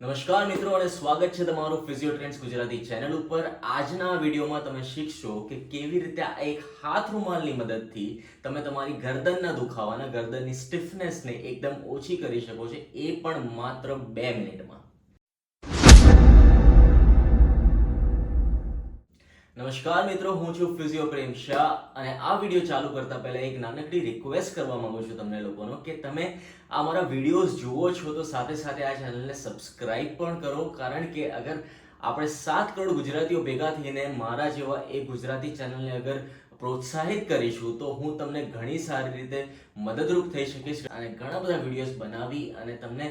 નમસ્કાર મિત્રો અને સ્વાગત છે તમારું ફિઝિયો ટ્રેન્ડ્સ ગુજરાતી ચેનલ ઉપર. આજના વિડીયોમાં તમે શીખશો કે કેવી રીતે આ એક હાથ રૂમાલની મદદથી તમે તમારી ગરદનના દુખાવાના, ગરદનની સ્ટીફનેસને એકદમ ઓછી કરી શકો છો એ પણ માત્ર બે મિનિટમાં. નમસ્કાર મિત્રો, હું છું ફિઝિયો પ્રેમ શાહ અને આ વીડિયો ચાલુ કરતા પહેલા એક નાનકડી રિક્વેસ્ટ કરવા માંગુ છું તમને લોકોનો કે તમે આ મારા વિડીયોઝ જુઓ છો તો સાથે સાથે આ ચેનલને સબસ્ક્રાઇબ પણ કરો, કારણ કે અગર આપણે સાત કરોડ ગુજરાતીઓ ભેગા થઈને મારા જેવા એ ગુજરાતી ચેનલને અગર પ્રોત્સાહિત કરીશું તો હું તમને ઘણી સારી રીતે મદદરૂપ થઈ શકીશ અને ઘણા બધા વિડીયોઝ બનાવી અને તમને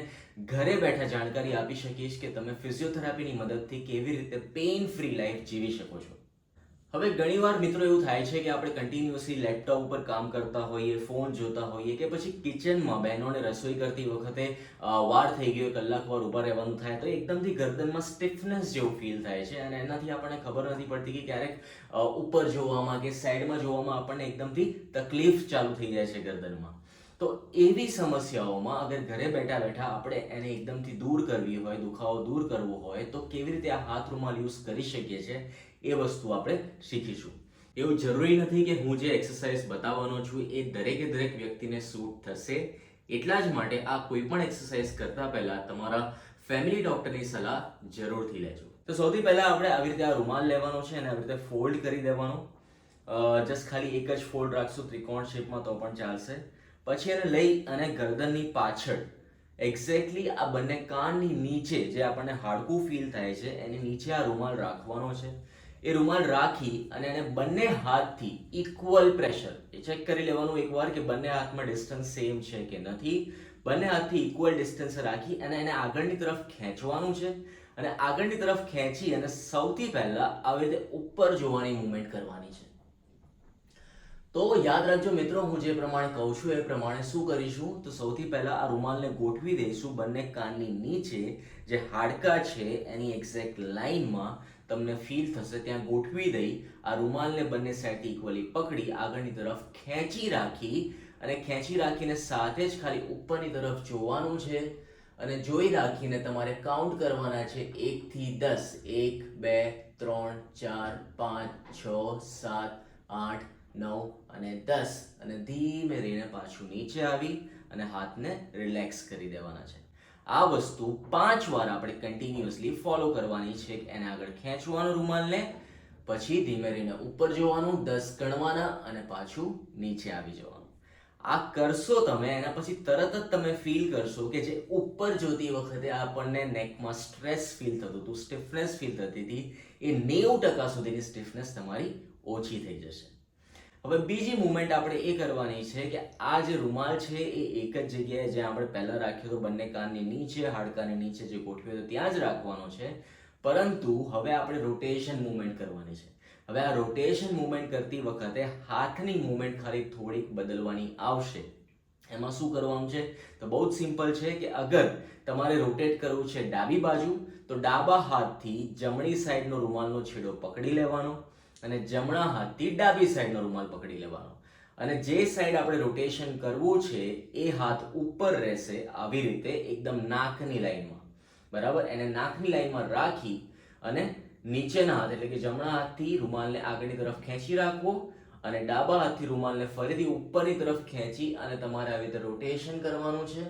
ઘરે બેઠા જાણકારી આપી શકીશ કે તમે ફિઝિયોથેરાપીની મદદથી કેવી રીતે પેઇન ફ્રી લાઈફ જીવી શકો છો. હવે ઘણીવાર મિત્રો એવું થાય છે કે આપણે કન્ટિન્યુઅસલી લેપટોપ ઉપર કામ કરતા હોઈએ ફોન જોતા હોઈએ કે પછી કિચનમાં બહેનોને રસોઈ કરતી વખતે વાર થઈ ગયો, કલાક વાર ઊભા રહેવાનું થાય, તો એકદમથી ગરદનમાં સ્ટિફનેસ જેવું ફીલ થાય છે અને એનાથી આપણને ખબર નથી પડતી કે ક્યારેક ઉપર જોવામાં કે સાઈડમાં જોવામાં આપણને એકદમથી તકલીફ ચાલુ થઈ જાય છે ગરદનમાં. તો એવી સમસ્યાઓમાં અગર ઘરે બેઠા બેઠા આપણે એને એકદમથી દૂર કરવી હોય, દુખાવો દૂર કરવો હોય, તો કેવી રીતે આ હાથ રૂમાલ યુઝ કરી શકીએ છીએ એ વસ્તુ આપણે શીખીશું. એવું જરૂરી નથી કે હું જે એક્સરસાઇઝ બતાવવાનો છું એ દરેકે દરેક વ્યક્તિને સૂટ થશે. એટલા જ માટે આ કોઈ પણ એક્સરસાઇઝ કરતા પહેલા તમારા ફેમિલી ડોક્ટરની સલાહ જરૂરથી લેજો. તો સૌથી પહેલા આપણે આવી રીતે આ રૂમાલ લેવાનો છે અને આવી રીતે ફોલ્ડ કરી દેવાનો. જસ્ટ ખાલી એક જ ફોલ્ડ રાખશું, ત્રિકોણ શેપમાં તો પણ ચાલશે. પછી એને લઈ અને ગરદનની પાછળ. એક્ઝેક્ટલી આ બંને કાનની નીચે જે આપણને હાડકું ફીલ થાય છે, એની નીચે આ રૂમાલ રાખવાનો છે. એ રૂમાલ રાખી અને એને બંને હાથથી ઇક્વલ પ્રેશર એ ચેક કરી લેવાનું એકવાર કે બંને હાથમાં ડિસ્ટન્સ સેમ છે કે નથી. બંને હાથથી ઇક્વલ ડિસ્ટન્સ રાખી અને એને આગળની તરફ ખેંચવાનું છે. અને આગળની તરફ ખેંચી અને સૌથી પહેલાં આવી રીતે ઉપર જોવાની મૂવમેન્ટ કરવાની છે. તો યાદ રાખજો મિત્રો, હું જે પ્રમાણે કહું છું, એ પ્રમાણે શું કરીશું? તો સૌથી પહેલા આ રૂમાલને ગોઠવી દઈશું બંને કાનની નીચે. જે હાડકા છે, એની એક્ઝેક્ટ લાઈનમાં તમને ફીલ થશે, ત્યાં ગોઠવી દઈ. આ રૂમાલને બંને સાઈડ ઇક્વલી પકડી, આગળની તરફ ખેંચી રાખી અને ખેંચી રાખીને સાથે જ ખાલી ઉપરની તરફ જોવાનું છે. અને જોઈ રાખીને તમારે કાઉન્ટ કરવાના છે એકથી દસ. એક, બે, ત્રણ, ચાર, પાંચ, છ, સાત, આઠ નવ અને દસ. અને ધીમે રહીને પાછું નીચે આવી અને હાથને રિલેક્સ કરી દેવાના છે. આ વસ્તુ પાંચ વાર આપણે કન્ટિન્યુઅસલી ફોલો કરવાની છે. એને આગળ ખેંચવાનું રૂમાલને, પછી ધીમે રહીને ઉપર જોવાનું, દસ ગણવાના અને પાછું નીચે આવી જવાનું. આ કરશો તમે, એના પછી તરત જ તમે ફીલ કરશો કે જે ઉપર જોતી વખતે આપણને નેકમાં સ્ટ્રેસ ફીલ થતું હતું સ્ટિફનેસ ફીલ થતી હતી, એ નેવું ટકા સુધીની સ્ટિફનેસ તમારી ઓછી થઈ જશે. હવે બીજી મુવમેન્ટ આપણે એ કરવાની છે કે આ જે રૂમાલ છે એ એક જ જગ્યાએ જ્યાં આપણે પહેલાં રાખ્યો તો બંને કાનની નીચે હાડકાની નીચે જે ગોઠવ્યો તો ત્યાં જ રાખવાનો છે. પરંતુ હવે આપણે રોટેશન મુવમેન્ટ કરવાની છે. હવે આ રોટેશન મુવમેન્ટ કરતી વખતે હાથની મુવમેન્ટ ખાલી થોડીક બદલવાની આવશે. એમાં શું કરવાનું છે? તો બહુ જ સિમ્પલ છે કે અગર તમારે રોટેટ કરવું છે ડાબી બાજુ, તો ડાબા હાથથી જમણી સાઈડનો રૂમાલનો છેડો પકડી લેવાનો. અને જમણા હાથથી ડાબી સાઈડનો રૂમાલ પકડી લેવાનો. અને જે સાઈડ આપણે રોટેશન કરવું છે, એ હાથ ઉપર રહેશે આવી રીતે એકદમ નાકની લાઈનમાં. બરાબર? એને નાકની લાઈનમાં રાખી અને નીચેના હાથ એટલે કે જમણા હાથથી રૂમાલને આગળની તરફ ખેંચી રાખવો અને ડાબા હાથથી રૂમાલને ફરીથી ઉપરની તરફ ખેંચી અને તમારે આવી રીતે રોટેશન કરવાનું છે.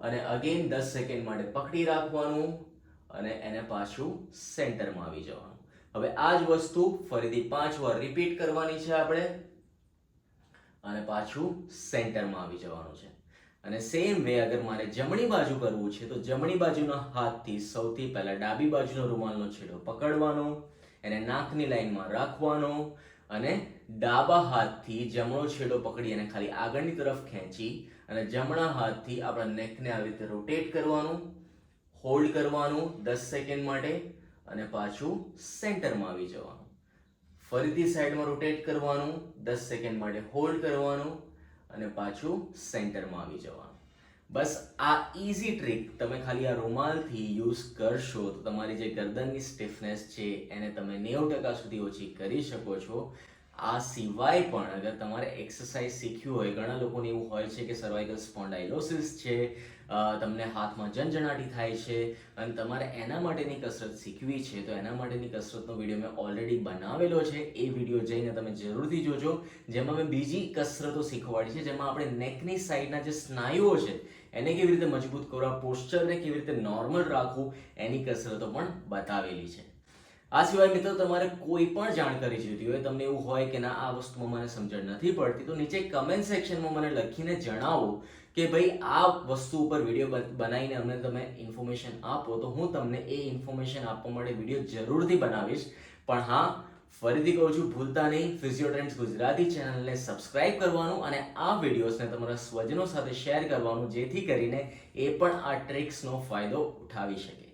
અને અગેન દસ સેકન્ડ માટે પકડી રાખવાનું અને એને પાછું સેન્ટરમાં આવી જવાનું. હવે આ જ વસ્તુ ફરીથી પાંચ વાર રિપીટ કરવાની છે આપણે. અને પાછું સેન્ટરમાં આવી જવાનું છે. અને સેમ વે અગર મારે જમણી બાજુ કરવું છે, તો જમણી બાજુના હાથથી સૌથી પહેલા ડાબી બાજુનો રૂમાલનો છેડો પકડવાનો, એને નાકની લાઈનમાં રાખવાનો, અને ડાબા હાથથી જમણો છેડો પકડી અને ખાલી આગળની તરફ ખેંચી અને જમણા હાથથી આપણા નેકને આવી રીતે રોટેટ કરવાનું હોલ્ડ કરવાનું દસ સેકન્ડ માટે અને પાછું સેન્ટરમાં આવી જવાનું. ફરીથી સાઈડમાં રોટેટ કરવાનું, દસ સેકન્ડ માટે હોલ્ડ કરવાનું અને પાછું સેન્ટરમાં આવી જવાનું. બસ આ ઇઝી ટ્રીક તમે ખાલી આ રૂમાલથી યુઝ કરશો તો તમારી જે ગરદનની સ્ટિફનેસ છે એને તમે નેવું ટકા સુધી ઓછી કરી શકો છો. આ સિવાય પણ અગર તમારે એક્સરસાઇઝ શીખવી હોય, ઘણા લોકોને એવું હોય છે કે સર્વાઇકલ સ્પોન્ડાઇલોસિસ છે તમને હાથમાં જનજનાટી થાય છે, અને તમારે એના માટેની કસરત શીખવી છે, તો એના માટેની કસરતનો વીડિયો મેં ઓલરેડી બનાવેલો છે. એ વીડિયો જઈને તમે જરૂરથી જોજો. જેમાં મેં બીજી કસરતો શીખવાડી છે, જેમાં આપણે નેકની સાઈડના જે સ્નાયુઓ છે, એને કેવી રીતે મજબૂત કરવા પોસ્ચરને કેવી રીતે નોર્મલ રાખવું, એની કસરતો પણ બતાવેલી છે. આ સિવાય મિત્રો તમારે કોઈ પણ જાણકારી જોઈતી હોય, તમને એવું હોય કે ના, આ વસ્તુમાં મને સમજણ નથી પડતી, તો નીચે કમેન્ટ સેક્શનમાં મને લખીને જણાવો કે ભાઈ આ વસ્તુ ઉપર વીડિયો બનાવીને અમને તમે ઇન્ફોર્મેશન આપો. તો હું તમને એ ઇન્ફોર્મેશન આપવા માટે વીડિયો જરૂરથી બનાવીશ. પણ હા, ફરીથી કહું છું, ભૂલતા નહીં. ફિઝિયોટ્રેન્ડ્સ ગુજરાતી ચેનલને સબસ્ક્રાઇબ કરવાનું અને આ વિડીયોઝને તમારા સ્વજનો સાથે શેર કરવાનું, જેથી કરીને એ પણ આ ટ્રિક્સનો ફાયદો ઉઠાવી શકે.